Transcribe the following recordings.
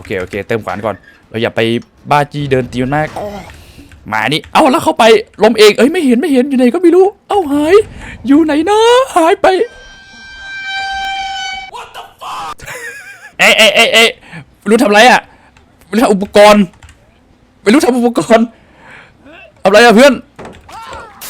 อเคโอเคเติมขวานก่อนเราอย่าไปบ้าจีเดินตีมันมากมานี่เอาแล้วเข้าไปลมเองเอ้ยไม่เห็นไม่เห็นอยู่ไหนก็ไม่รู้ เอ้าหาย อยู่ไหนนะหายไปเอ้ยเอ้ยเอ้ยเอ้ยไม่รู้ทำไรอะไม่รู้ทำอุปกรณ์ไม่รู้ทำอุปกรณ์ทำอะไรอะเพื่อน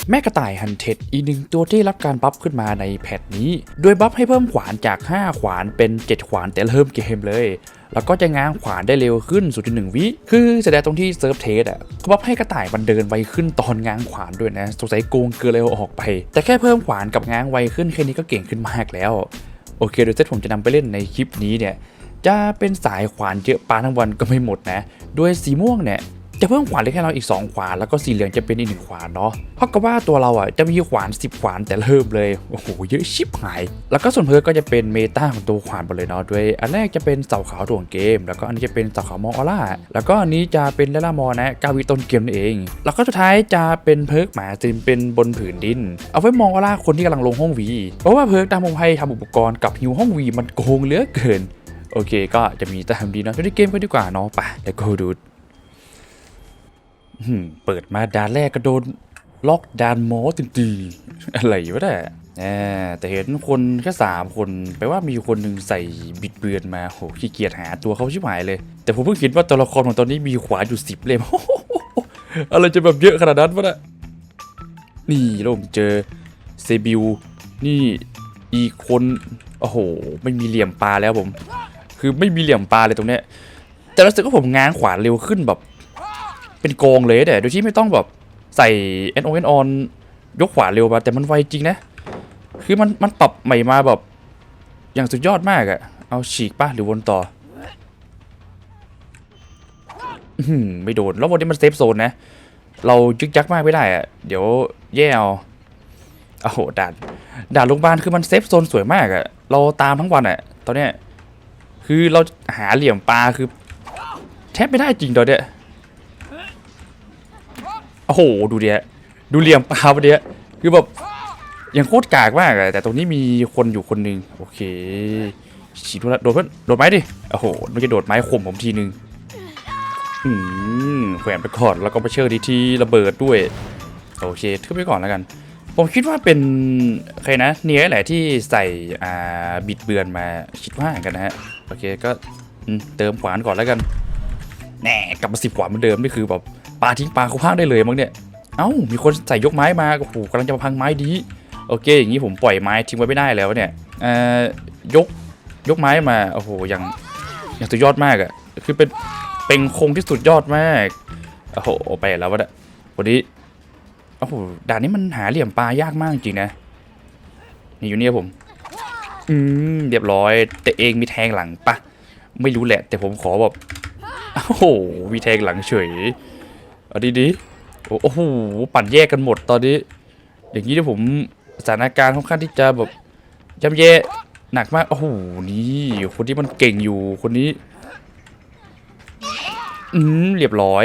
แม่กระต่ายฮันเท็ดอีกหนึ่งตัวที่รับการบัฟขึ้นมาในแพทนี้ โดยบัฟให้เพิ่มขวานจาก 5 ขวานเป็น 7 ขวานแต่เริ่มเกมเลย แล้วก็จะง้างขวานได้เร็วขึ้น 0.1 วิ คือแสดงตรงที่เซิร์ฟเทสอะเขาบัฟให้กระต่ายมันเดินไวขึ้นตอนง้างขวานด้วยนะสงสัยโกงเกินเลยเออกไป แต่แค่เพิ่มขวานกับง้างไวขึ้นแค่นี้ก็เก่งขึ้นมากแล้ว โอเคโดยเซตผมจะนำไปเล่นในคลิปนี้เนี่ยจะเป็นสายขวานเยอะปาทั้งวันก็ไม่หมดนะโดยสีม่วงเนี่ย จะเพิ่มขวานได้แค่เราอีก 2 ขวาน แล้วก็สีเหลืองจะเป็นอีกหนึ่งขวานเนาะเท่ากับว่าตัวเราอะจะมีขวาน 10 ขวานแต่เริ่มเลย โอ้โห เยอะชิบหาย แล้วก็ส่วนเพิร์กก็จะเป็นเมตาของตัวขวานไปเลยเนาะโดยอันแรกจะเป็นเสาขาวถ่วงเกม แล้วก็อันนี้จะเป็นเสาขาวมองออร่า แล้วก็อันนี้จะเป็นเลล่ามอนะกาวิต้นเกมนั่นเอง แล้วก็สุดท้ายจะเป็นเพิร์กหมาจิมเป็นบนผืนดิน เอาไว้มองออร่าคนที่กำลังลงห้องวี เพราะว่าเพิร์กตามผมให้ทำอุปกรณ์กับฮิวห้องวีมันโกงเหลือเกิน โอเค ก็จะมีตามดีเนาะไปที่เกมกันดีกว่าเนาะไปแล้วก็ดู เปิดมาด่านแรกก็โดนล็อกด่านหมอตีๆอะไรวะเนี่ยแหมแต่เห็นคนแค่สามคนแปลว่ามีคนหนึ่งใส่บิดเบือนมาโหขี้เกียจหาตัวเขาชิบหายเลย แต่ผมเพิ่งเห็นว่าตัวละครของตอนนี้มีขวานอยู่สิบเล่มอะไรจะแบบเยอะขนาดนั้นวะเนี่ยนี่เราผมเจอเซบิวนี่อีกคนโอ้โห ไม่มีเหลี่ยมปลาแล้วผม คือไม่มีเหลี่ยมปลาเลยตรงเนี้ยแต่รู้สึกว่าผมง้างขวานเร็วขึ้นแบบ เป็นกองเลยแต่โดยที่ไม่ต้องแบบใส่ N O N on ยกขวาเร็วมาแต่มันไวจริงนะ คือมันมันปรับใหม่มาแบบ อย่างสุดยอดมากอะเอาฉีกป่ะหรือวนต่ออื้อหือไม่โดน แล้ววันนี้มันเซฟโซนนะ เรายึกยักมากไม่ได้อะเดี๋ยวแย่เอาโอ้โหด่านด่านโรงพยาบาลคือมันเซฟโซนสวยมากอะเราตามทั้งวันอะตอนเนี้ยคือเราหาเหลี่ยมปลาคือแทบไม่ได้จริงตอนเนี้ย โอ้โห ดูเดียดูเหลี่ยมปลาประเดี๋ยคือแบบยังโคตรกากมากอะแต่ตรงนี้มีคนอยู่คนหนึ่งโอเคฉีดโดนละโดดเพื่อนโดดไม้ดิโอ้โหมันจะโดดไม้ข่มผมทีนึงอืมแขวนไปก่อนแล้วก็ไปเชื่อดีทีระเบิดด้วย โอเคทึบไปก่อนแล้วกัน ผมคิดว่าเป็นใครนะเนียแหละที่ใส่อ่าบิดเบือนมาคิดว่ากันนะฮะโอเคก็เติมขวานก่อนแล้วกันแน่กลับมาสิบขวานเหมือนเดิมนี่คือแบบ ปาทิ้งปลาเขาพากได้เลยมั้งเนี่ยเอ้ามีคนใส่ยกไม้มาโอ้โหกำลังจะมาพังไม้ดีโอเค อย่างนี้ผมปล่อยไม้ทิ้งไว้ไม่ได้แล้วเนี่ยเอ่อยกยกไม้มาโอ้โหอย่างอย่างสุดยอดมากอะคือเป็นเป็นคงที่สุดยอดมากโอ้โหไปแล้ววะเนี่ยวันนี้โอ้โหด่านนี้มันหาเหลี่ยมปลายากมากจริงนะนี่อยู่เนี่ยผมอืมเรียบร้อย แต่เองมีแทงหลังปะไม่รู้แหละ แต่ผมขอแบบโอ้โหมีแทงหลังเฉย เอาดีดีๆโอ้โหปั่นแยกกันหมดตอนนี้ อย่างนี้ที่ผมสถานการณ์ค่อนข้างที่จะแบบย่ำแย่หนักมากโอ้โหนี่คนที่มันเก่งอยู่คนนี้อืมเรียบร้อย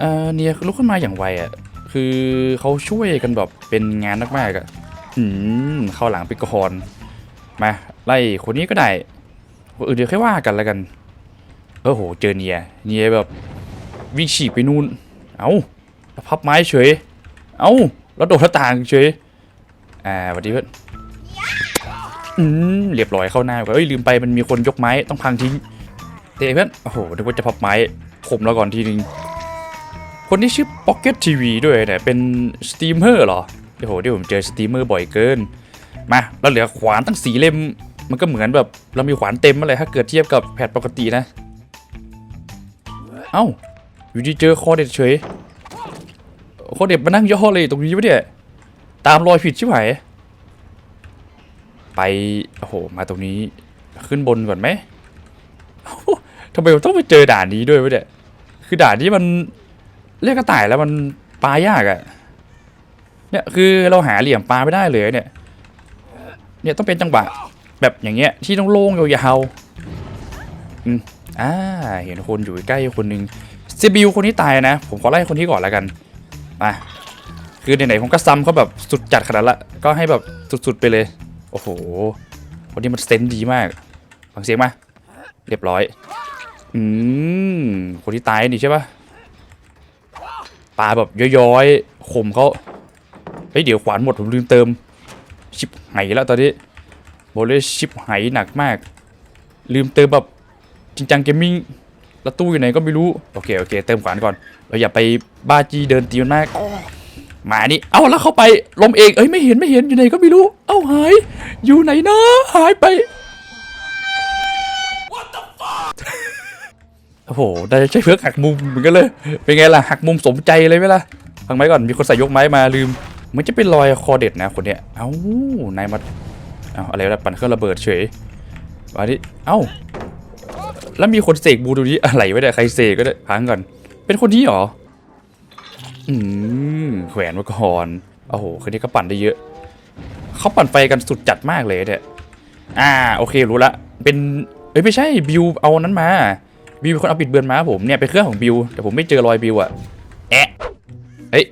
เออเนี่ยลุกขึ้นมาอย่างไวอะคือเขาช่วยกันแบบเป็นงานมากๆอะอืมเข้าหลังไปก่อนมาไล่คนนี้ก็ได้คนอื่นเดี๋ยวค่อยว่ากันแล้วกันเออโหเจอเนียเนียแบบวิ่งฉีกไปนู่น เอาแล้วพับไม้เฉย เอาแล้วโดดหน้าต่างเฉย อ่าสวัสดีเพื่อนอืมเรียบร้อยเข้าหน้าเอ้ยลืมไปมันมีคนยกไม้ต้องพังทิ้งเตะเพื่อนโอ้โหนึกว่าจะพับไม้ข่มแล้วก่อนทีนึงคนที่ชื่อ Pocket TV ด้วยเนี่ยเป็นสตรีมเมอร์เหรอโอ้โหที่ผมเจอสตรีมเมอร์บ่อยเกิน มาเราเหลือขวานตั้งสีเล่ม มันก็เหมือนแบบเรามีขวานเต็มอะไรถ้าเกิดเทียบกับแพทปกตินะ เอ้า อยู่ดีเจอคอเด็ดเฉยคอเด็ดมานั่งย่อเลยตรงนี้วะเนี่ยตามรอยผิดชิบหายไปโอ้โหมาตรงนี้ขึ้นบนก่อนไหมทำไมต้องไปเจอด่านนี้ด้วยวะเนี่ยคือด่านนี้มันเรียกกระต่ายแล้วมันปลายากอะเนี่ยคือเราหาเหลี่ยมปลาไม่ได้เลยเนี่ยเนี่ยต้องเป็นจังหวะแบบอย่างเงี้ยที่ต้องโล่งยาวๆอืมอ่าเห็นคนอยู่ใกล้คนหนึ่ง เซบิวคนนี้ตายนะ ผมขอไล่คนที่ก่อนแล้วกันมาคือไหนๆผมก็ซ้ำเขาแบบสุดจัดขนาดละ ก็ให้แบบสุดๆไปเลย โอ้โหคนนี้มันเซนดีมากฟังเสียงมา เรียบร้อย อืม คนที่ตายนี่ใช่ปะปลาแบบย้อยๆข่มเขาเฮ้ยเดี๋ยวขวานหมดผมลืมเติม ชิปไหแล้วตอนนี้บอกเลชิปไหหนักมาก ลืมเติมแบบจริงจังเกมมิ่ง แล้วตู้อยู่ไหนก็ไม่รู้ โอเค โอเค เติมขวานก่อน เราอย่าไปบ้าจีเดินตีมันมากหมานี่เอ้าแล้วเข้าไปลมเองเอ้ยไม่เห็นไม่เห็นอยู่ไหนก็ไม่รู้ เอ้าหาย อยู่ไหนนะหายไปโอ้โหได้ใช้เพื่อหักมุมเหมือนกันเลย เป็นไงล่ะหักมุมสมใจเลยไหมล่ะฟังไหมก่อนมีคนใส่ยกไม้มาลืม มันจะเป็นรอยคอเด็ดนะคนเนี้ย เอ้านายมา เอ้าอะไรวะปั่นเครื่องระเบิดเฉยวันนี้เอ้า แล้วมีคนเสกบูดูนี้อะไรไว้เนี่ยใครเสกก็ได้พังก่อน เป็นคนนี้เหรอ อืมแขวนมาก่อนโอ้โหคนนี้ก็ปั่นได้เยอะ เขาปั่นไฟกันสุดจัดมากเลยเนี่ยอ่าโอเครู้ละ เป็นเอ้ยไม่ใช่บิวเอานั้นมาบิวเป็นคนเอาปิดเบือนมาผมเนี่ยเป็นเครื่องของบิวแต่ผมไม่เจอรอยบิวอะแอะเฮ้ย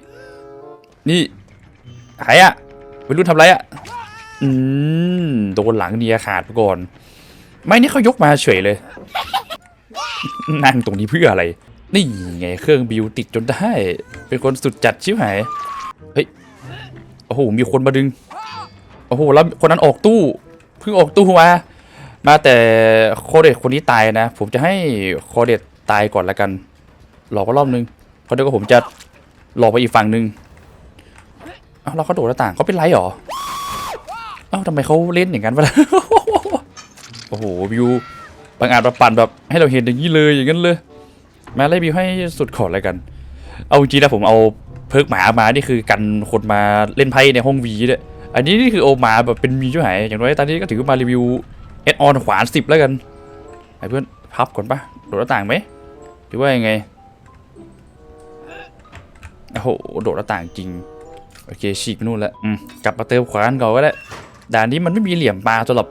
นี่หายอะไม่รู้ทำไรอะอืมโดนหลังเนียขาดไปก่อน ไม่นี่เขายกมาเฉยเลย นั่งตรงนี้เพื่ออะไร นี่ไงเครื่องบิวติดจนได้ เป็นคนสุดจัดชิบหาย เฮ้ย โอ้โห มีคนมาดึง โอ้โห แล้วคนนั้นออกตู้ เพิ่งออกตู้มา มาแต่โคเดตคนนี้ตายนะ ผมจะให้โคเดตตายก่อนละกัน หลอกก็รอบนึง เพราะเดี๋ยวก็ผมจะหลอกไปอีกฝั่งนึงเอ้าแล้วเขาโดดหน้าต่างเขาเป็นไรหรอ เอ้าทำไมเขาเล่นอย่างนั้นวะโอ้โหวิว บางอาจมาปั่นแบบให้เราเห็นอย่างนี้เลยอย่างนั้นเลย มาไล่วิวให้สุดขอดเลยกัน เอาจริงๆนะผมเอาเพิกหมามานี่คือกันคนมาเล่นไพ่ในห้องวีเนี่ยอันนี้นี่คือโอหมาแบบเป็นมีช่วยหายอย่างน้อยตอนนี้ก็ถือมารีวิวเอดออนขวานสิบแล้วกันไอ้เพื่อนพับก่อนปะโดดหน้าต่างไหมหรือว่ายังไงโอ้โหโดดหน้าต่างจริงโอเคฉีกนู่นแล้วอืมกลับมาเติมขวานก่อนก็ได้ด่านนี้มันไม่มีเหลี่ยมปลาสำหรับ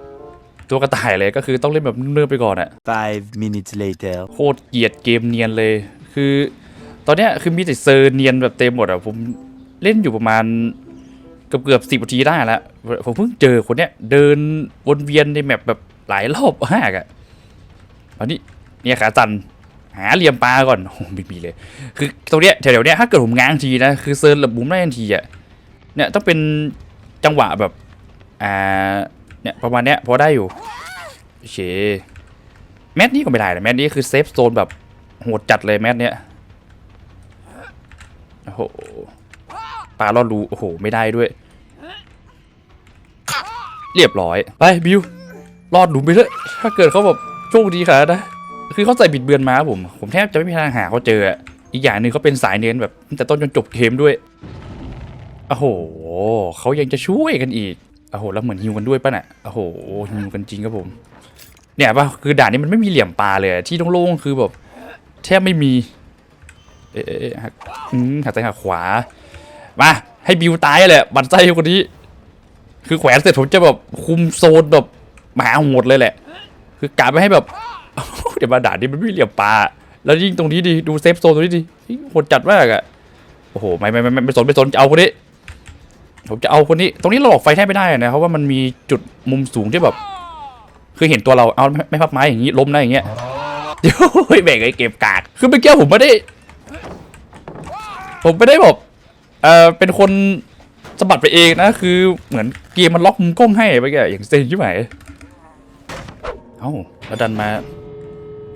ตัวกระต่ายเลยก็คือต้องเล่นแบบเนิร์ไปก่อนอะ Five minutes later. โคตรเกลียดเกมเนียนเลย คือ ตอนเนี้ยคือมีแต่เซอร์เนียนแบบเต็มหมดอะผมเล่นอยู่ประมาณเกือบเกือบสิบนาทีได้แล้วผมเพิ่งเจอคนเนี้ยเดินวนเวียนในแมปแบบหลายรอบมากอะอันนี้เนี่ยขาจันหาเหลี่ยมปลาก่อนโอ้โหไม่มีเลย คือตรงเนี้ยแถวๆเนี้ยถ้าเกิดผมง้างทีนะคือเซิร์นระบุมได้ทันทีอะเนี่ยต้องเป็นจังหวะแบบอ่า เนี่ยประมาณเนี้ยพอได้อยู่โอเคแมทนี้ก็ไม่ได้นะแมทนี้คือเซฟโซนแบบโหดจัดเลยแมทเนี้ยโอ้โหปลาลอดรูโอ้โหไม่ได้ด้วย เรียบร้อยไปบิวรอดหลุมไปเลยถ้าเกิดเขาแบบโชคดีขนาดนะคือเขาใส่บิดเบือนมาผม ผมแทบจะไม่มีทางหาเขาเจออะอีกอย่างหนึ่งเขาเป็นสายเนียนแบบตั้งแต่ต้นจนจบเกมด้วยโอ้โหเขายังจะช่วยกันอีก โอ้โหแล้วเหมือนฮิวกันด้วยป่ะน่ะโอ้โหฮิวกันจริงครับผม เนี่ยป่ะคือด่านนี้มันไม่มีเหลี่ยมปลาเลยที่โล่งๆคือแบบแทบไม่มี เอ๊ะหักอืมหักซ้ายหักขวา มา ให้บิวตายแหละบันไส้คนนี้ คือแขวนเสร็จผมจะแบบคุมโซนแบบหมาโหดเลยแหละ คือกะไม่ให้แบบเดี๋ยวมาด่านนี้มันไม่มีเหลี่ยมปลาแล้วยิ่งตรงนี้ดิดูเซฟโซนตรงนี้ดิโหดจัดมากอะโอ้โหไม่ไม่ไม่ไม่ไม่สนไม่สนจะเอาคนนี้ ผมจะเอาคนนี้ ตรงนี้เราหลอกไฟแทบไม่ได้นะเพราะว่ามันมีจุดมุมสูงที่แบบ คือเห็นตัวเราเอาไม่พับไม้อย่างนี้ล้มนะอย่างเงี้ยเดี๋ยวเฮ้ยแบ่งไอ้เก็บกากคือเมื่อกี้ผมไม่ได้ ผมไม่ได้แบบเออเป็นคนสะบัดไปเองนะ คือเหมือนเกมมันล็อกมุมกล้องให้ไปแกอย่างเซ็งใช่ไหมเอ้าแล้วดันมา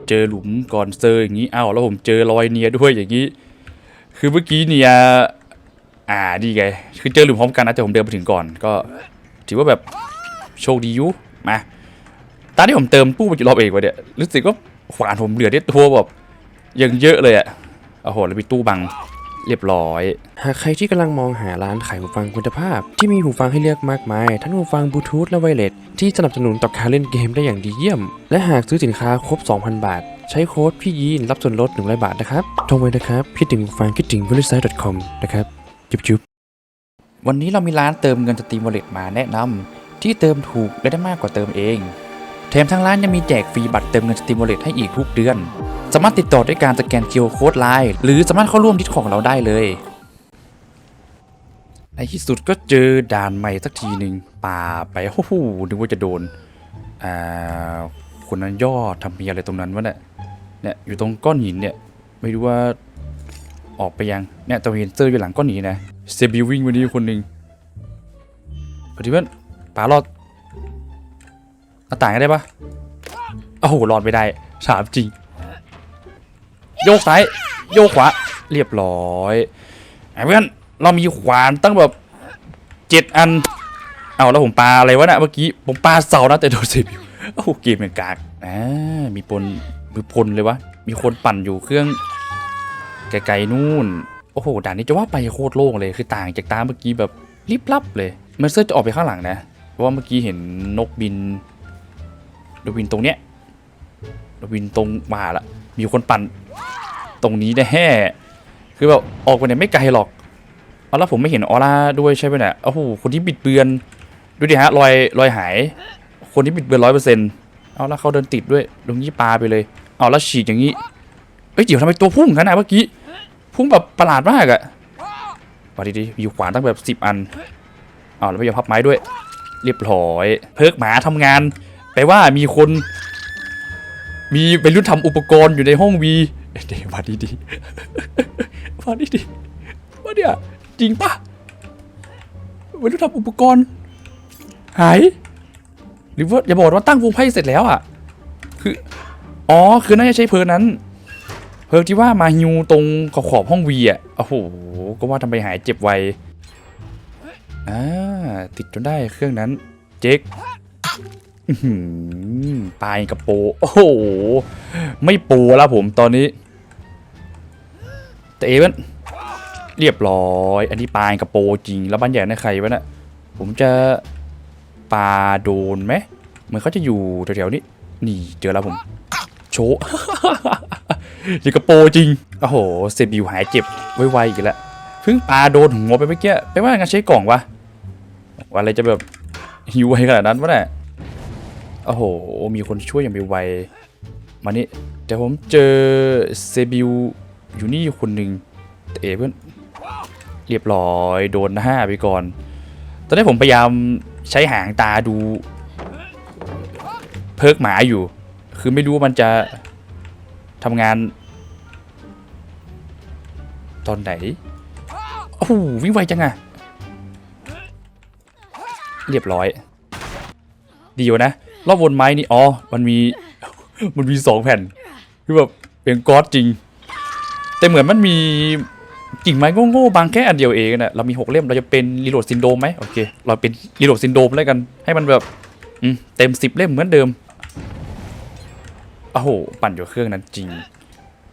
เจอหลุมก่อนเซอร์อย่างนี้เอ้าแล้วผมเจอรอยเนียด้วยอย่างนี้ คือเมื่อกี้เนีย อ่าดีไง คือเจอหลุมพร้อมกันนะแต่ผมเดินไปถึงก่อน ก็ถือว่าแบบโชคดีอยุมาตอนที่ผมเติมตู้ไปกี่รอบเองวะเนี่ยรู้สึกว่าขวานผมเหลือได้ตัวแบบยังเยอะเลยอะโอ้โหแล้วมีตู้บังเรียบร้อย หากใครที่กำลังมองหาร้านขายหูฟังคุณภาพ ที่มีหูฟังให้เลือกมากมาย ทั้งหูฟังบลูทูธและไวเลสที่สนับสนุนต่อการเล่นเกมได้อย่างดีเยี่ยม และหากซื้อสินค้าครบ 2,000 บาท ใช้โค้ดพี่ยีนรับส่วนลด100บาทนะครับโทรไว้นะครับ คิดถึงหูฟังคิดถึง v e r i s i t e c o m นะครับ จุบจุ๊บวันนี้เรามีร้านเติมเงินสตรีมวอลเล็ตมาแนะนำที่เติมถูกและได้มากกว่าเติมเอง แถมทางร้านยังมีแจกฟรีบัตรเติมเงินสตรีมวอลเล็ตให้อีกทุกเดือน สามารถติดต่อด้วยการสแกน QR Code ไลน์หรือสามารถเข้าร่วมดิสของเราได้เลย ในที่สุดก็เจอด่านใหม่สักทีหนึ่งป่าไปโอ้โหนึกว่าจะโดนอ่าคนนั้นย่อทำเมียอะไรตรงนั้นวะเนี่ยเนี่ยอยู่ตรงก้อนหินเนี่ยไม่รู้ว่า ออกไปยังเนี่ยแต่เห็นเซอร์อยู่หลังก้อนหินนะเซบิววิ่งวันนี้คนหนึ่งพอดีเพื่อนปารอดหน้าต่างกันได้ปะโอ้โหรอดไม่ได้ฉาบจริง โยกซ้าย โยกขวา เรียบร้อยไอ้เพื่อนเรามีขวานตั้งแบบเจ็ดอัน เอาแล้วผมปาอะไรวะน่ะเมื่อกี้ผมปาเสานะแต่โดนเซบิวโอ้โหเกมเป็นกากอ่ามีปนมือพลเลยวะ มีคนปั่นอยู่เครื่อง ไกลๆนู่น โอ้โหด่านนี้จะว่าไปโคตรโล่งเลยคือต่างจากตาเมื่อกี้แบบริบลับเลยเมอร์เซอร์จะออกไปข้างหลังนะเพราะว่าเมื่อกี้เห็นนกบินนกบินตรงเนี้ยนกบินตรงมาละมีคนปั่นตรงนี้แน่คือแบบออกไปเนี่ยไม่ไกลหรอกเอาแล้วผมไม่เห็นออร่าด้วยใช่ไหมเนี่ยโอ้โหคนที่บิดเบือนดูดิฮะรอยรอยหาย คนที่บิดเบือนร้อยเปอร์เซ็นต์เอาล้วเขาเดินติดด้วยตรงนี้ปลาไปเลย เอาแล้วฉีกอย่างนี้ เอ้ยเดี๋ยวทำไมตัวพุ่งขนาดเมื่อกี้ พุ่งแบบประหลาดมากอะว่าดีๆมีขวานตั้งแบบสิบอันเอาแล้วไม่ยอมพับไม้ด้วย เรียบร้อย เพิกหมาทำงาน แปลว่ามีคน มีเป็นรุ่นทำอุปกรณ์อยู่ในห้องวีเดี๋ยวมาดีๆมาดีๆมาเนี่ยจริงปะเป็นรุ่นทำอุปกรณ์ หาย หรือว่าอย่าบอกว่าตั้งวงไพ่เสร็จแล้วอะ คือ อ๋อ คือน่าจะใช้เพลิงนั้น เพิร์กที่ว่ามาฮิวตรงขอบขอบห้องวีอะโอ้โหก็ว่าทำไมหายเจ็บไวอ่าติดจนได้เครื่องนั้น เจ๊กอื้อหือปลายกับโป โอ้โห ไม่โปแล้วผมตอนนี้ แต่เอเวนเรียบร้อย อันนี้ปลายกับโปจริง แล้วบ้านใหญ่ในใครวะน่ะผมจะปาโดนไหมเหมือนเขาจะอยู่แถวๆนี้ นี่เจอแล้วผม โช ว์นี่กระโปรงจริง โอ้โห เซบิวหายเจ็บไวๆอีกแล้วเพิ่งปาโดนหัวไปเมื่อกี้ไปว่างั้นใช้กล่องวะว่าอะไรจะแบบหิวไวขนาดนั้นวะเนี่ยโอ้โห มีคนช่วยอย่างไวๆมานี่แต่ผมเจอเซบิวอยู่นี่คนหนึ่งแต่เอเพื่อนเรียบร้อยโดนห้าไปก่อน ตอนนี้ผมพยายามใช้หางตาดู เพิกหมาอยู่ คือไม่รู้ว่ามันจะ ทำงาน ตอนไหนโอ้โหวิ่งไวจังอะเรียบร้อย ดีวะนะ รอบวนไม้นี่ อ๋อ มันมี มันมีสองแผ่นคือแบบเป็นก๊อตจริง แต่เหมือนมันมีกิ่งไม้โง่ๆบางแค่อันเดียวเองนะเรามีหกเล่มเราจะเป็นรีโหลดซินโดมไหมโอเค เราเป็นรีโหลดซินโดมแล้วกัน ให้มันแบบเต็มสิบเล่มเหมือนเดิม โอ้โห ปั่นอยู่เครื่องนั้นจริง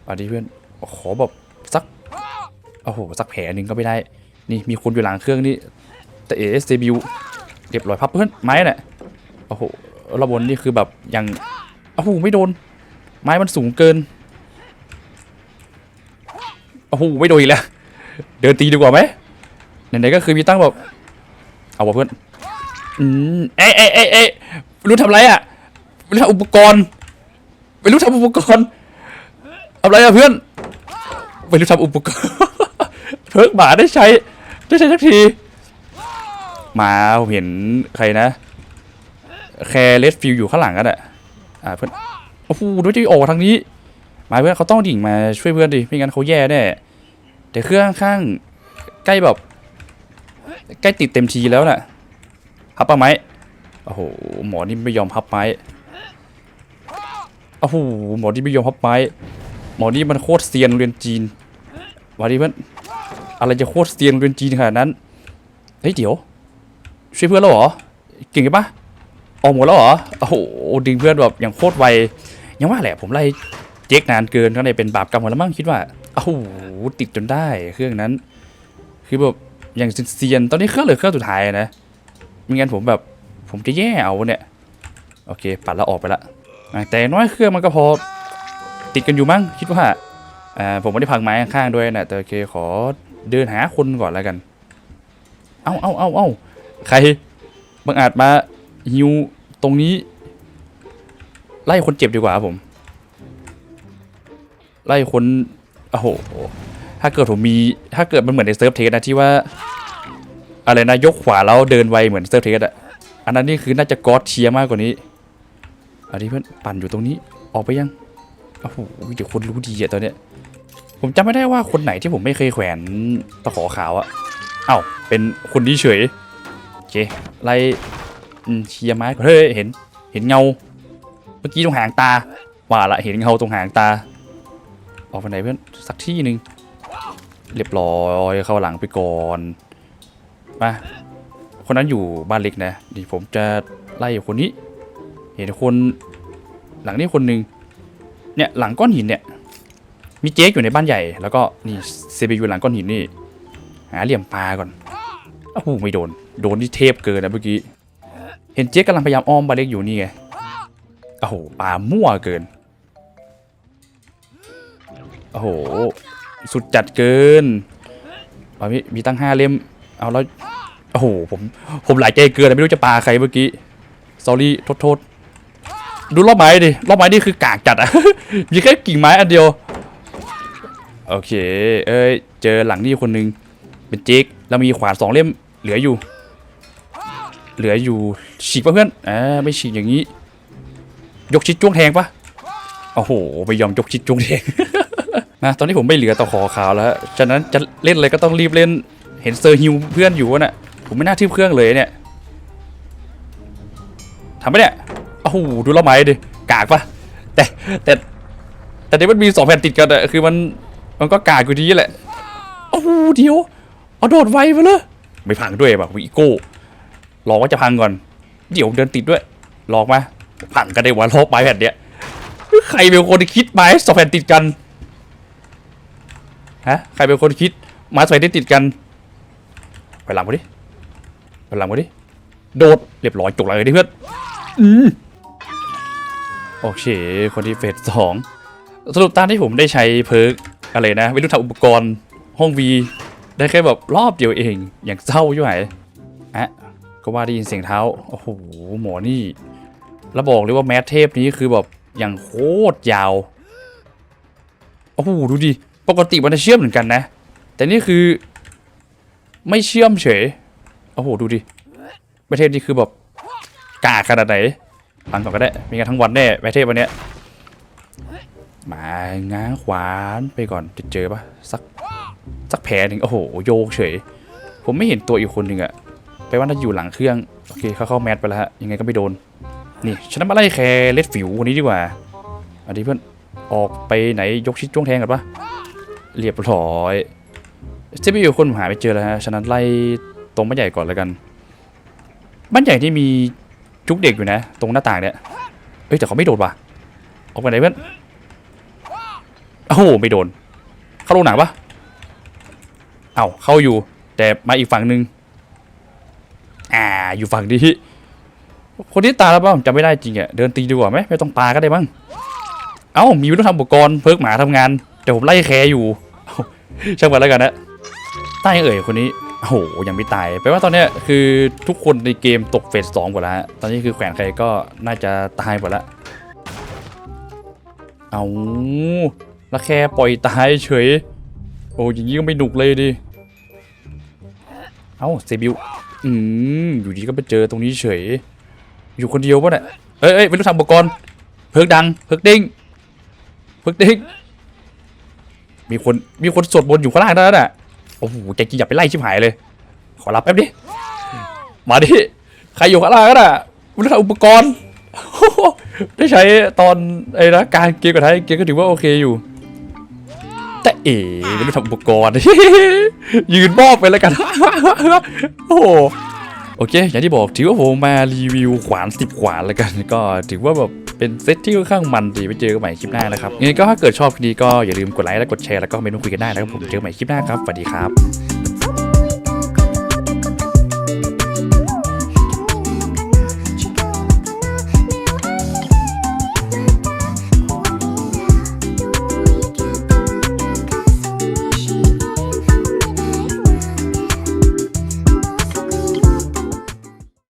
อันนี้เพื่อนขอแบบสักโอ้โหสักแผลหนึ่งก็ไม่ได้ นี่มีคนอยู่หลังเครื่องนี่แต่เอสเบิวเรียบร้อยพับเพื่อนไม้น่ะโอ้โหระบนนี่คือแบบยังโอ้โหไม่โดน ไม้มันสูงเกินโอ้โหไม่โดนอีกแล้วเดินตีดีกว่าไหมไหนๆก็คือมีตั้งแบบเอาวะเพื่อนอืมเอ๊ะเอ๊ะเอ๊ะเอ๊ะรู้ทำไรอะรู้ทำอุปกรณ์ ไม่รู้ทำอุปกรณ์อะไรอะเพื่อนไม่รู้ทำอุปกรณ์เพิกหมาได้ใช้ได้ใช้สักทีมาผมเห็นใครนะแคร์เลสฟิลอยู่ข้างหลังกันอะอ่าเพื่อนโอ้โหดูจะออกทางนี้มาเพื่อนเขาต้องดิ่งมาช่วยเพื่อนดิไม่งั้นเขาแย่แน่แต่เครื่องข้างใกล้แบบใกล้ติดเต็มทีแล้วน่ะพับปะไหมโอ้โหหมอนี่ไม่ยอมพับไม้ อ้โหหมอที่ไม่ยอมพับไม้ หมอนี่มันโคตรเซียนเรียนจีนวันนี้เพื่อนอะไรจะโคตรเซียนเรียนจีนขนาดนั้น เฮ้ยเดี๋ยวช่วยเพื่อนแล้วเหรอ เก่งปะออกหมดแล้วเหรอ โอ้โหดึงเพื่อนแบบอย่างโคตรไว ยังว่าแหละผมไล่เจ๊กนานเกินก็เลยเป็นบาปกรรมหมดแล้วมั้งคิดว่าโอ้โหติดจนได้เครื่องนั้น คือแบบอย่างเซียนตอนนี้เครื่องเหลือเครื่องสุดท้ายนะไม่งั้นผมแบบผมจะแย่เอาเนี่ย โอเค ปัดแล้วออกไปละ แต่น้อยเครื่องมันก็พอติดกันอยู่มั้งคิดว่าผมไม่ได้พังไม้ข้างๆด้วยนะแต่โอเคขอเดินหาคนก่อนแล้วกัน เอ้าเอ้าเอ้าเอ้าใครบังอาจมาฮิวตรงนี้ ไล่คนเจ็บดีกว่าผม ไล่คนโอ้โหถ้าเกิดผมมีถ้าเกิดมันเหมือนในเซิร์ฟเทสนะที่ว่า อะไรนะยกขวาแล้วเดินไวเหมือนเซิร์ฟเทสอะอันนั้นนี่คือน่าจะกอดเชียมากกว่านี้ อันนี้เพื่อนปั่นอยู่ตรงนี้ออกไปยังโอ้โหเดี๋ยวคนรู้ดีอะตอนเนี้ยผมจำไม่ได้ว่าคนไหนที่ผมไม่เคยแขวนตะขอขาวอะเอ้าเป็นคนนี้เฉยโอเคไล่เชียร์ไม้เฮ้ยเห็นเห็นเงา เมื่อกี้ตรงหางตาว่าละเห็นเงาตรงหางตา ออกไปไหนเพื่อนสักที่หนึ่งเรียบร้อยเข้าหลังไปก่อนมาคนนั้นอยู่บ้านเล็กนะดีผมจะไล่คนนี้ เห็นคนหลังนี้คนหนึ่งเนี่ยหลังก้อนหินเนี่ย มีเจ๊กอยู่ในบ้านใหญ่ แล้วก็นี่เซบีอยู่หลังก้อนหินนี่หาเหลี่ยมปลาก่อนโอ้โหไม่โดน โดนที่เทพเกินนะเมื่อกี้ เห็นเจ๊กกำลังพยายามอ้อมบาเล็กอยู่นี่ไงโอ้โหปลามั่วเกินโอ้โหสุดจัดเกินเอามีมีตั้งห้าเล่ม เอาแล้ว โอ้โห ผม ผมหลายใจเกินไม่รู้จะปลาใครเมื่อกี้ s อรี่โทษโทษ ดูรอบไม้ดิ รอบไม้นี่คือกากจัดอะ มีแค่กิ่งไม้อันเดียว โอเค เอ้ย เจอหลังนี่คนหนึ่งเป็นเจ๊กแล้วมีขวานสองเล่ม เหลืออยู่ เหลืออยู่ ฉีกปะเพื่อน อ่า ไม่ฉีกอย่างนี้ ยกชิดจ้วงแทงปะโอ้โหไม่ยอมยกชิดจ้วงแทง นะ ตอนนี้ผมไม่เหลือตะขอขาวแล้ว ฉะนั้นจะเล่นอะไรก็ต้องรีบเล่น เห็นเซอร์ฮิวเพื่อนอยู่วะน่ะ ผมไม่น่าทึบเครื่องเลยเนี่ยทำไปเนี่ย โอ้โหดูรอบไม้ดิกากปะแต่แต่แต่นี่มันมีสองแผ่นติดกันอะคือมันมันก็กากอยู่ดีแหละโอ้โหเดี๋ยวเอาโดดไวไปเลยไม่พังด้วยแบบวีโก้รอว่าจะพังก่อน เดี๋ยวเดินติดด้วยลองมาพังกันได้วันรอบไม้แผ่นเนี้ยใครเป็นคนคิดไม้สองแผ่นติดกันฮะใครเป็นคนคิดไม้สองแผ่นที่ติดกันไปหลังมาดิไปหลังมาดิโดดเรียบร้อยจบเลยดิเพื่อนอืม โอเค คนที่เฟสสองสรุปตามที่ผมได้ใช้เพิร์กอะไรนะไม่รู้ทำอุปกรณ์ห้องวีได้แค่แบบรอบเดียวเอง อย่างเศร้าอยู่ไหนอะก็ว่าได้ยินเสียงเท้า โอ้โห หมอนี่ แล้วบอกเลยว่าแมสเทพนี้คือแบบอย่างโคตรยาว โอ้โห ดูดิ ปกติมันจะเชื่อมเหมือนกันนะ แต่นี่คือ ไม่เชื่อมเฉย โอ้โห ดูดิแมสเทพนี่คือแบบกากขนาดไหน ฟังก่อนก็ได้ มีกันทั้งวันแน่แม่เทพวันเนี้ยมาง้างขวานไปก่อนจะเจอปะสักสักแผลหนึ่งโอ้โหโยกเฉย ผมไม่เห็นตัวอีกคนหนึ่งอะไปว่าน่าอยู่หลังเครื่องโอเคเขาเข้าแมทไปแล้วฮะยังไงก็ไม่โดน นี่ฉันมาไล่แคร์เลดฟิวคนนี้ดีกว่าอันนี้เพื่อนออกไปไหนยกชิดจ้วงแทงกันปะเรียบร้อยเซฟอยู่คนผมหาไม่เจอแล้วฮะฉะนั้นไล่ตรงบ้านใหญ่ก่อนแล้วกัน บ้านใหญ่ที่มี จุกเด็กอยู่นะ ตรงหน้าต่างเนี่ยเอ้ยแต่เขาไม่โดนว่ะออกไปไหนเพื่อนโอ้โหไม่โดน เข้าโรงหนังปะเอ้าเข้าอยู่ แต่มาอีกฝั่งหนึ่งอ่าอยู่ฝั่งนี้คนที่ตายแล้วป่ะจำไม่ได้จริงอะเดินตีดีกว่าไหมไม่ต้องปาก็ได้บ้างเอ้ามีวิธีทำอุปกรณ์เพิกหมาทำงานแต่ผมไล่แคร์อยู่ช่างมันแล้วกันนะตายเอ่ยคนนี้ โอ้โหยังไม่ตายแปลว่าตอนเนี้ยคือทุกคนในเกมตกเฟสสองหมดแล้วตอนนี้คือแขวนใครก็น่าจะตายหมดแล้วเอาแล้วแค่ปล่อยตายเฉย โอ้อย่างนี้ก็ไม่หนุกเลยดิ เอาเซบิวอืมอยู่ดีก็ไปเจอตรงนี้เฉย อยู่คนเดียวปะเนี่ยเอ้ยเอ้ยไม่รู้ทำอุปกรณ์เพิกดังเพิกดิ้งเพิกดิ้งมีคนมีคนสวดบนอยู่ข้างล่างนั่นน่ะ อ้โหใจจริงอย่าไปไล่ชิบหายเลย ขอรับแป๊บดิ มาดิ ใครอยู่ข้างล่างก็ได้ไม่รู้อุปกรณ์ ได้ใช้ตอนไอ้นะการเกมกับไทยเกมก็ถือว่าโอเคอยู่ แต่เอ๋ไม่รู้ทำอุปกรณ์ ยืนมอบไปแล้วกัน โอ้โอเค อย่างที่บอกถือว่าผมมารีวิวขวานสิบขวานแล้วกัน ก็ถือว่าแบบ เป็นเซตที่ค่อนข้างมันดีไปเจอกันใหม่คลิปหน้านะครับยังไงก็ถ้าเกิดชอบคลิปนี้ก็อย่าลืมกดไลค์และกดแชร์แล้วก็คอมเมนต์มาคุยกันได้นะครับผมเจอกันใหม่คลิปหน้าครับสวัสดีครับ